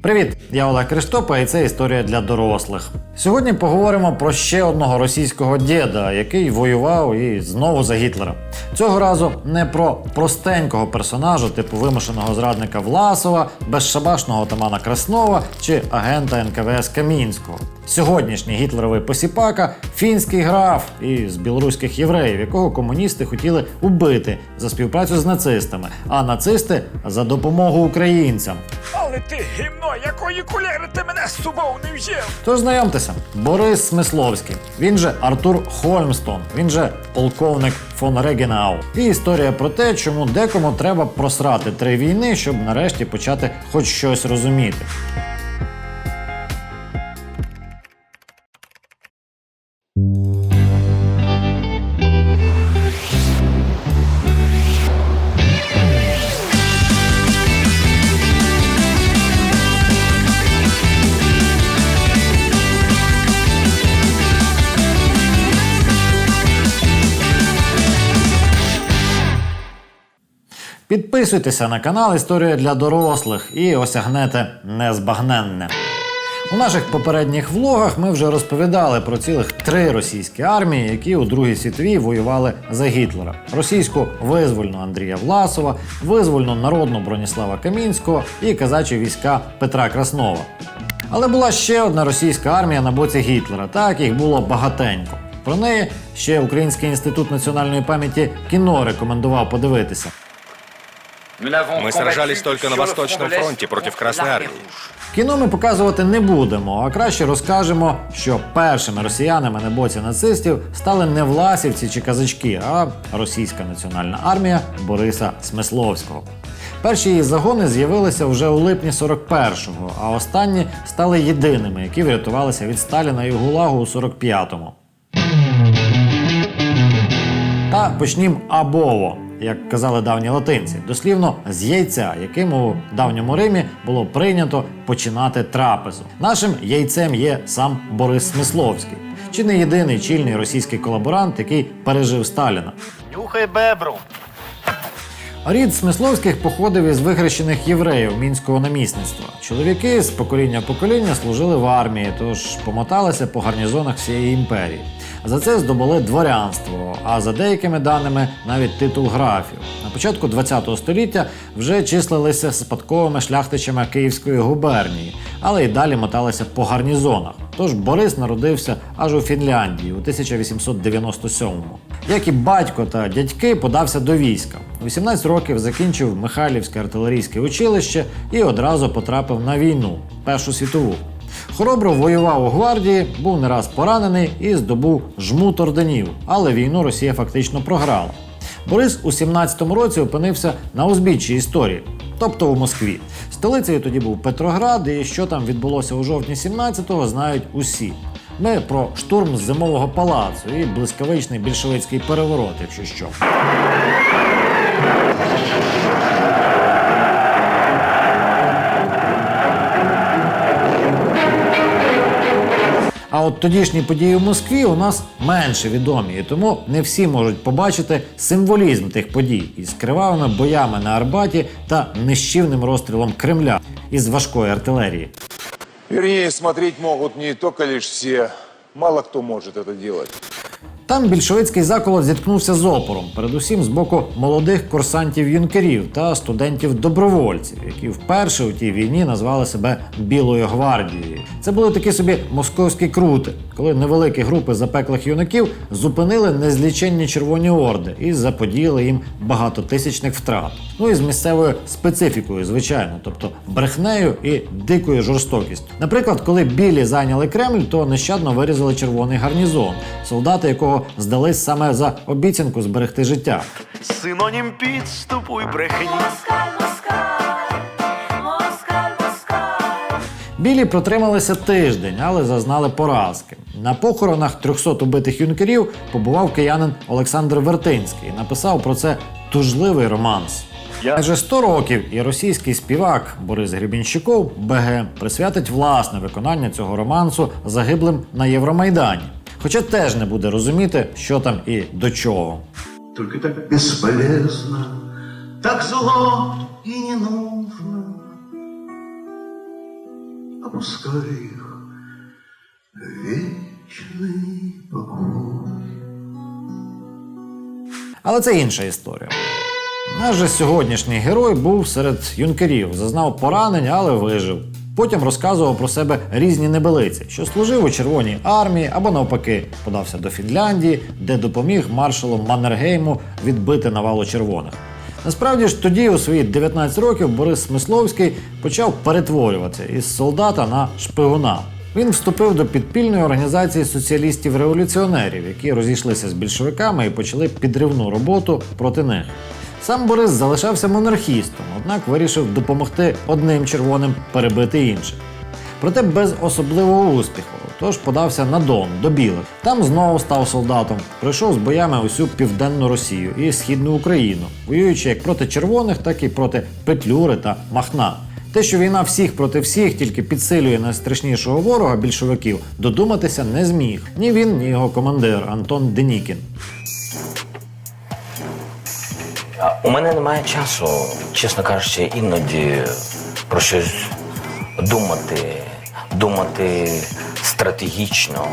Привіт, я Олег Криштопа, і це історія для дорослих. Сьогодні поговоримо про ще одного російського діда, який воював і знову за Гітлера. Цього разу не про простенького персонажа, типу вимушеного зрадника Власова, безшабашного отамана Краснова чи агента НКВС Камінського. Сьогоднішній гітлеровий посіпака фінський граф із білоруських євреїв, якого комуністи хотіли убити за співпрацю з нацистами, а нацисти за допомогу українцям. Але ти гімно, якої кулери ти мене з собою не взяв? Тож знайомтеся, Борис Смисловський. Він же Артур Хольмстон, він же полковник фон Регенау. І історія про те, чому декому треба просрати три війни, щоб нарешті почати хоч щось розуміти. Підписуйтеся на канал Історія для дорослих і осягнете незбагненне. У наших попередніх влогах ми вже розповідали про цілих три російські армії, які у Другій світовій воювали за Гітлера: російську визвольну Андрія Власова, визвольну народну Броніслава Камінського і казачі війська Петра Краснова. Але була ще одна російська армія на боці Гітлера. Так їх було багатенько. Про неї ще Український інститут національної пам'яті кіно рекомендував подивитися. Мы сражались только на Восточном фронте против Красной Армии. Кіно ми показувати не будемо, а краще розкажемо, що першими росіянами на боці нацистів стали не власівці чи казачки, а російська національна армія Бориса Смисловського. Перші її загони з'явилися вже у липні 41-го, а останні стали єдиними, які врятувалися від Сталіна і Гулагу у 45-му. Та почнім абово, як казали давні латинці, дослівно з яйця, яким у давньому Римі було прийнято починати трапезу. Нашим яйцем є сам Борис Смисловський, чи не єдиний чільний російський колаборант, який пережив Сталіна. Нюхай бебру. Рід Смисловських походив із вихрещених євреїв мінського намісництва. Чоловіки з покоління в покоління служили в армії, тож помоталися по гарнізонах всієї імперії. За це здобули дворянство, а за деякими даними навіть титул графів. На початку ХХ століття вже числилися спадковими шляхтичами Київської губернії, але й далі моталися по гарнізонах. Тож Борис народився аж у Фінляндії у 1897-му. Як і батько та дядьки, подався до війська. У 18 років закінчив Михайлівське артилерійське училище і одразу потрапив на війну Першу світову. Хоробро воював у гвардії, був не раз поранений і здобув жмут орденів, але війну Росія фактично програла. Борис у 17-му році опинився на узбіччі історії, тобто у Москві. Столицею тоді був Петроград, і що там відбулося у жовтні 17-го, знають усі. Ми про штурм з зимового палацу і блискавичний більшовицький переворот, якщо що. А от тодішні події в Москві у нас менше відомі, і тому не всі можуть побачити символізм тих подій із кривавими боями на Арбаті та нищівним розстрілом Кремля із важкої артилерії. Вірні смотреть можуть не тільки лише всі, Мало хто може це делать. Там більшовицький заколот зіткнувся з опором, передусім з боку молодих курсантів-юнкерів та студентів-добровольців, які вперше у тій війні назвали себе Білою гвардією. Це були такі собі московські крути, коли невеликі групи запеклих юнаків зупинили незліченні червоні орди і заподіяли їм багатотисячних втрат. Ну і з місцевою специфікою, звичайно, тобто брехнею і дикою жорстокістю. Наприклад, коли білі зайняли Кремль, то нещадно вирізали червоний гарнізон, солдати якого здались саме за обіцянку зберегти життя. Синонім підступу й брехні. Білі протрималися тиждень, але зазнали поразки. На похоронах 300 убитих юнкерів побував киянин Олександр Вертинський. Написав про це тужливий романс. Майже 100 років і російський співак Борис Гребінщиков БГ присвятить власне виконання цього романсу загиблим на Євромайдані. Хоча теж не буде розуміти, що там і до чого. Только так бесполезно, так зло и не нужно. опуская их в вечный покой. Але це інша історія. Наш же сьогоднішній герой був серед юнкерів, зазнав поранень, але вижив. Потім розказував про себе різні небелиці, що служив у Червоній армії або навпаки подався до Фінляндії, де допоміг маршалу Маннергейму відбити навалу червоних. Насправді ж тоді, у свої 19 років, Борис Смисловський почав перетворюватися із солдата на шпигуна. Він вступив до підпільної організації соціалістів-революціонерів, які розійшлися з більшовиками і почали підривну роботу проти них. Сам Борис залишався монархістом, однак вирішив допомогти одним червоним перебити інших. Проте без особливого успіху. Тож подався на Дон до білих. Там знову став солдатом. Пройшов з боями усю південну Росію і східну Україну, воюючи як проти червоних, так і проти Петлюри та Махна. Те, що війна всіх проти всіх тільки підсилює найстрашнішого ворога більшовиків, додуматися не зміг ні він, ні його командир Антон Денікін. У мене немає часу, чесно кажучи, іноді про щось думати, думати стратегічно.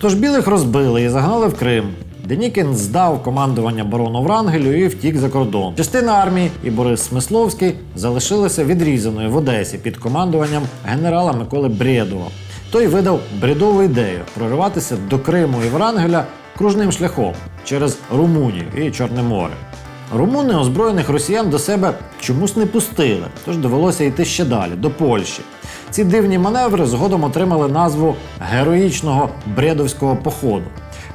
Тож білих розбили і загнали в Крим. Денікін здав командування барону Врангелю і втік за кордон. Частина армії і Борис Смисловський залишилися відрізаною в Одесі під командуванням генерала Миколи Бредова. Той видав бредову ідею прориватися до Криму і Врангеля кружним шляхом через Румунію і Чорне море. Румуни озброєних росіян до себе чомусь не пустили, тож довелося йти ще далі, до Польщі. Ці дивні маневри згодом отримали назву героїчного бредовського походу.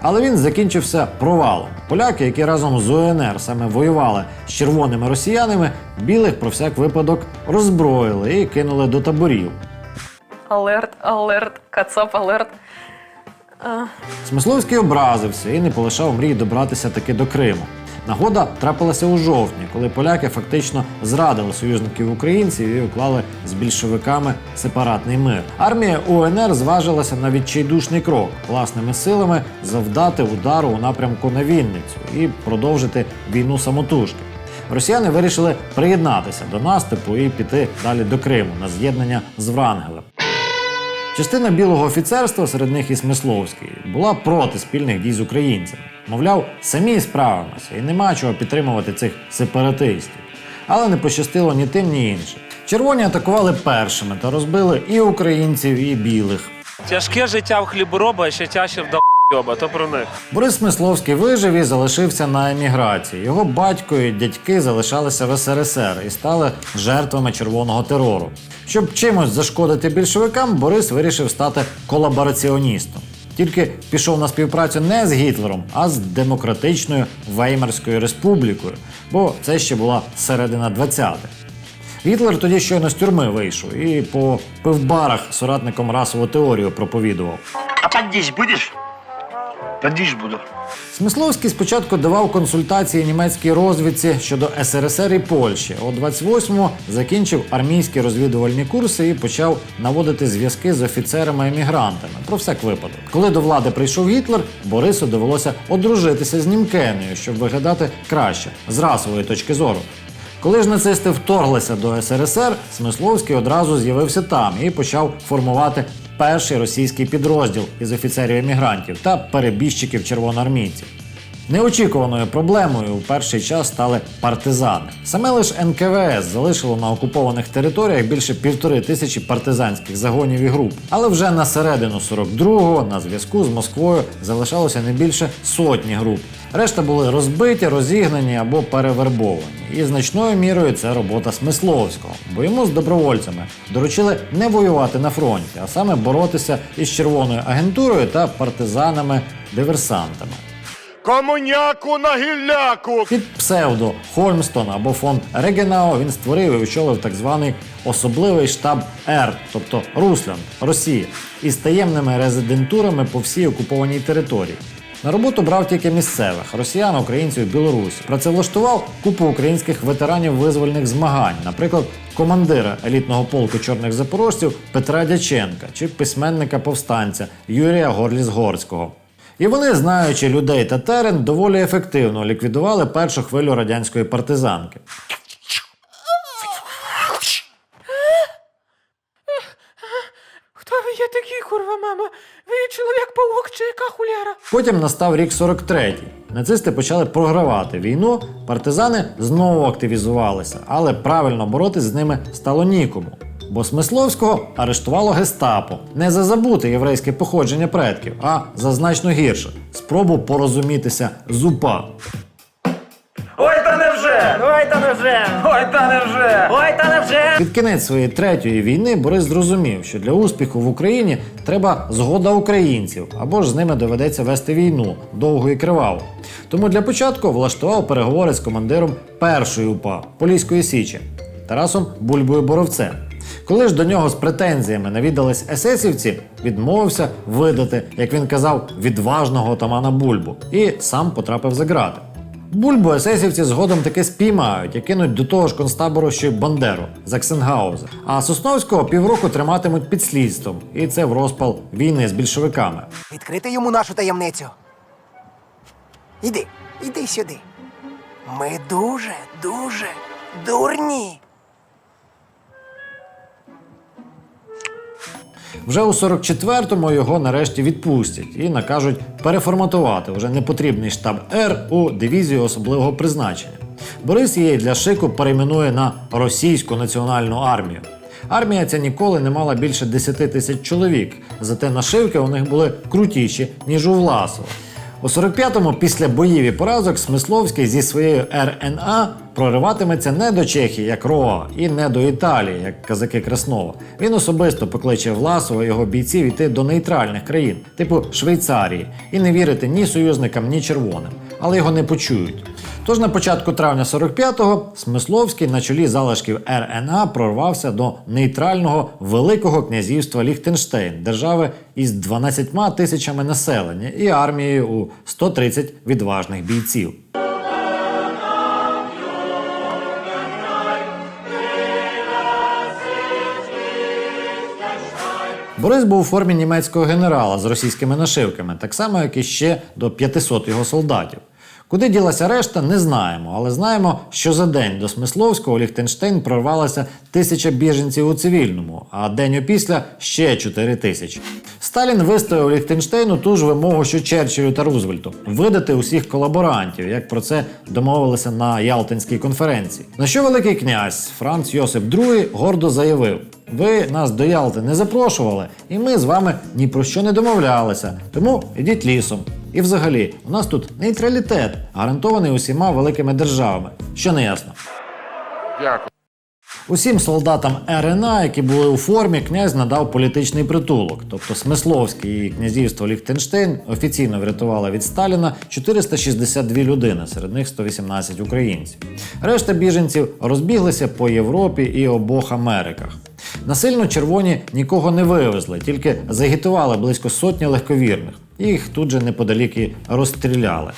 Але він закінчився провалом. Поляки, які разом з УНР саме воювали з червоними росіянами, білих про всяк випадок роззброїли і кинули до таборів. Алерт, алерт, кацап, алерт. Смисловський образився і не полишав мрій добратися таки до Криму. Нагода трапилася у жовтні, коли поляки фактично зрадили союзників українців і уклали з більшовиками сепаратний мир. Армія УНР зважилася на відчайдушний крок власними силами завдати удару у напрямку на Вінницю і продовжити війну самотужки. Росіяни вирішили приєднатися до наступу і піти далі до Криму на з'єднання з Врангелем. Частина білого офіцерства, серед них і Смисловський, була проти спільних дій з українцями. Мовляв, самі справимося і нема чого підтримувати цих сепаратистів. Але не пощастило ні тим, ні іншим. Червоні атакували першими та розбили і українців, і білих. Тяжке життя в хлібороба, ще тяжче в долбоба, то про них. Борис Смисловський вижив і залишився на еміграції. Його батько і дядьки залишалися в СРСР і стали жертвами червоного терору. Щоб чимось зашкодити більшовикам, Борис вирішив стати колабораціоністом. Тільки пішов на співпрацю не з Гітлером, а з демократичною Веймарською республікою, бо це ще була середина 20-х. Гітлер тоді щойно з тюрми вийшов і по пивбарах соратником расову теорію проповідував. А поддись будешь? Поддись буду. Смисловський спочатку давав консультації німецькій розвідці щодо СРСР і Польщі. О 28-му закінчив армійські розвідувальні курси і почав наводити зв'язки з офіцерами-емігрантами про всяк випадок. Коли до влади прийшов Гітлер, Борису довелося одружитися з Німкеною, щоб виглядати краще з расової точки зору. Коли ж нацисти вторглися до СРСР, Смисловський одразу з'явився там і почав формувати перший російський підрозділ із офіцерів-емігрантів та перебіжчиків червоноармійців. Неочікуваною проблемою у перший час стали партизани. Саме лише НКВС залишило на окупованих територіях більше півтори тисячі партизанських загонів і груп. Але вже на середину 42-го на зв'язку з Москвою залишалося не більше сотні груп. Решта були розбиті, розігнані або перевербовані. І значною мірою це робота Смисловського, бо йому з добровольцями доручили не воювати на фронті, а саме боротися із червоною агентурою та партизанами-диверсантами. Комуняку на гілляку! Під псевдо Хольмстон або фон Регенау він створив і очолив так званий особливий штаб Р, тобто Руслянд, Росія, із таємними резидентурами по всій окупованій території. На роботу брав тільки місцевих росіян, українців, білорусів. Працевлаштував купу українських ветеранів визвольних змагань, наприклад, командира елітного полку чорних запорожців Петра Дяченка чи письменника повстанця Юрія Горліс-Горського. І вони, знаючи людей та терен, доволі ефективно ліквідували першу хвилю радянської партизанки. я такий, курва, мама? Ви чоловік-паук чи яка хуляра? Потім настав рік 43-й. Нацисти почали програвати війну, партизани знову активізувалися, але правильно боротись з ними стало нікому. Бо Смисловського арештувало гестапо не за забуте єврейське походження предків, а за значно гірше спробу порозумітися з УПА. Ой, та невже! Ой, та невже! Ой, та невже! Ой, та невже! Під кінець своєї третьої війни Борис зрозумів, що для успіху в Україні треба згода українців, або ж з ними доведеться вести війну довго і криваво. Тому для початку влаштував переговори з командиром першої УПА Поліської Січі Тарасом Бульбою Боровцем. Коли ж до нього з претензіями навідались есесівці, відмовився видати, як він казав, відважного отамана Бульбу і сам потрапив за грати. Бульбу есесівці згодом таки спіймають і кинуть до того ж концтабору, що й Бандеру Заксенгауза. А Сосновського півроку триматимуть під слідством, і це в розпал війни з більшовиками. Відкрити йому нашу таємницю. Іди, іди сюди. Ми дуже, дуже дурні. Вже у 44-му його нарешті відпустять і накажуть переформатувати вже непотрібний штаб Р у дивізію особливого призначення. Борис її для шику перейменує на Російську національну армію. Армія ця ніколи не мала більше 10 тисяч чоловік, зате нашивки у них були крутіші, ніж у Власова. У 45-му після боїв і поразок Смисловський зі своєю РНА прориватиметься не до Чехії, як Роа, і не до Італії, як казаки Краснова. Він особисто покличе Власова і його бійців йти до нейтральних країн, типу Швейцарії, і не вірити ні союзникам, ні червоним, але його не почують. Тож на початку травня 45-го Смисловський на чолі залишків РНА прорвався до нейтрального Великого князівства Ліхтенштейн, держави із 12 тисячами населення і армією у 130 відважних бійців. Борис був у формі німецького генерала з російськими нашивками, так само, як і ще до 500 його солдатів. Куди ділася решта, не знаємо, але знаємо, що за день до Смисловського у Ліхтенштейн прорвалася тисяча біженців у цивільному, а день опісля ще 4 тисячі. Сталін виставив Ліхтенштейну ту ж вимогу, що Черчиллю та Рузвельту видати усіх колаборантів, як про це домовилися на Ялтинській конференції. На що Великий князь Франц Йосип II гордо заявив: ви нас до Ялти не запрошували, і ми з вами ні про що не домовлялися. Тому ідіть лісом. І взагалі, у нас тут нейтралітет, гарантований усіма великими державами, що не ясно. Дякую. Усім солдатам РНА, які були у формі, князь надав політичний притулок. Тобто Смисловський і князівство Ліхтенштейн офіційно врятували від Сталіна 462 людини, серед них 118 українців. Решта біженців розбіглися по Європі і обох Америках. Насильно червоні нікого не вивезли, тільки загітували близько сотні легковірних. Їх тут же неподалік і розстріляли.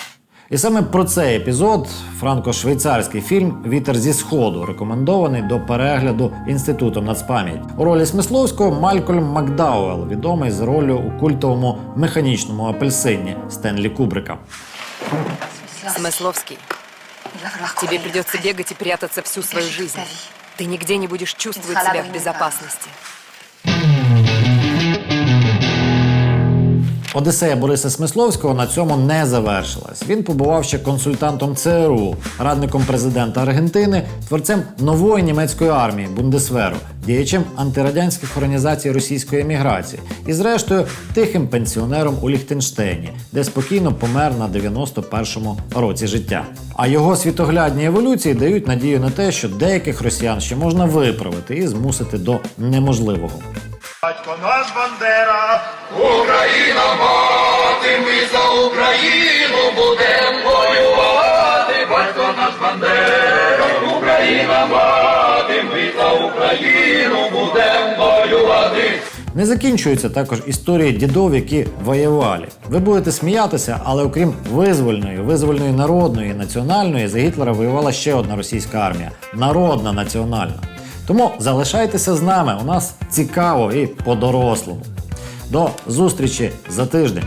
І саме про цей епізод франко-швейцарський фільм Вітер зі сходу рекомендований до перегляду інститутом нацпам'ять. У ролі Смисловського Малькольм Макдауел, відомий з ролью у культовому механічному апельсині Стенлі Кубрика. Смысловский, тебе придется бегать и прятаться всю свою жизнь. Ты нигде не будешь чувствовать себя в безопасности. Одесея Бориса Смисловського на цьому не завершилась. Він побував ще консультантом ЦРУ, радником президента Аргентини, творцем нової німецької армії Бундесверу, діячем антирадянських організацій російської еміграції і, зрештою, тихим пенсіонером у Ліхтенштейні, де спокійно помер на 91-му році життя. А його світоглядні еволюції дають надію на те, що деяких росіян ще можна виправити і змусити до неможливого. Батько наш Бандера, Не закінчуються також історії дідов, які воювали. Ви будете сміятися, але окрім визвольної, визвольної народної, національної, за Гітлера воювала ще одна російська армія. Народна національна. Тому залишайтеся з нами. У нас цікаво і по-дорослому. До зустрічі за тиждень.